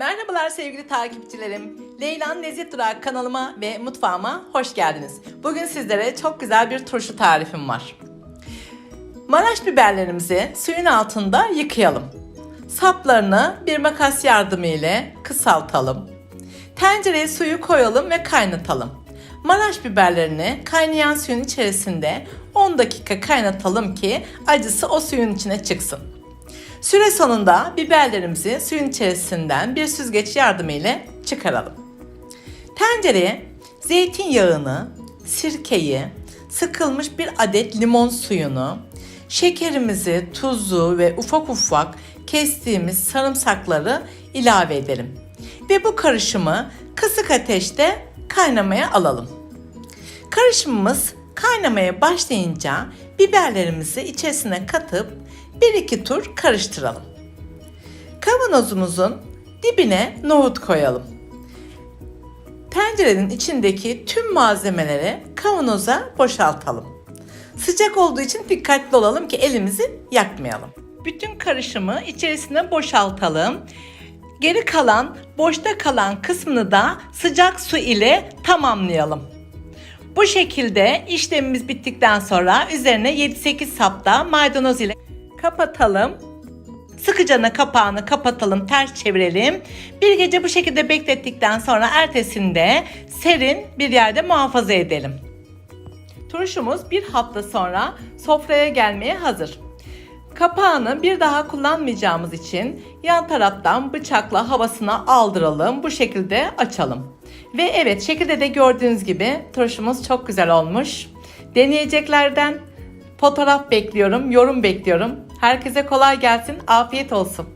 Merhabalar sevgili takipçilerim. Leylan Lezzet Durağı kanalıma ve mutfağıma hoş geldiniz. Bugün sizlere çok güzel bir turşu tarifim var. Maraş biberlerimizi suyun altında yıkayalım. Saplarını bir makas yardımı ile kısaltalım. Tencereye suyu koyalım ve kaynatalım. Maraş biberlerini kaynayan suyun içerisinde 10 dakika kaynatalım ki acısı o suyun içine çıksın. Süre sonunda biberlerimizi suyun içerisinden bir süzgeç yardımıyla çıkaralım. Tencereye zeytinyağını, sirkeyi, sıkılmış bir adet limon suyunu, şekerimizi, tuzu ve ufak ufak kestiğimiz sarımsakları ilave edelim. Ve bu karışımı kısık ateşte kaynamaya alalım. Karışımımız kaynamaya başlayınca biberlerimizi içerisine katıp bir iki tur karıştıralım. Kavanozumuzun dibine nohut koyalım. Tencerenin içindeki tüm malzemeleri kavanoza boşaltalım. Sıcak olduğu için dikkatli olalım ki elimizi yakmayalım. Bütün karışımı içerisine boşaltalım. Geri kalan, boşta kalan kısmını da sıcak su ile tamamlayalım. Bu şekilde işlemimiz bittikten sonra üzerine 7-8 sapta maydanoz ile kapatalım. Sıkıcana kapağını kapatalım, ters çevirelim. Bir gece bu şekilde beklettikten sonra ertesinde serin bir yerde muhafaza edelim. Turşumuz bir hafta sonra sofraya gelmeye hazır. Kapağını bir daha kullanmayacağımız için yan taraftan bıçakla havasına aldıralım. Bu şekilde açalım. Ve evet şekilde de gördüğünüz gibi turşumuz çok güzel olmuş. Deneyeceklerden fotoğraf bekliyorum, yorum bekliyorum. Herkese kolay gelsin, afiyet olsun.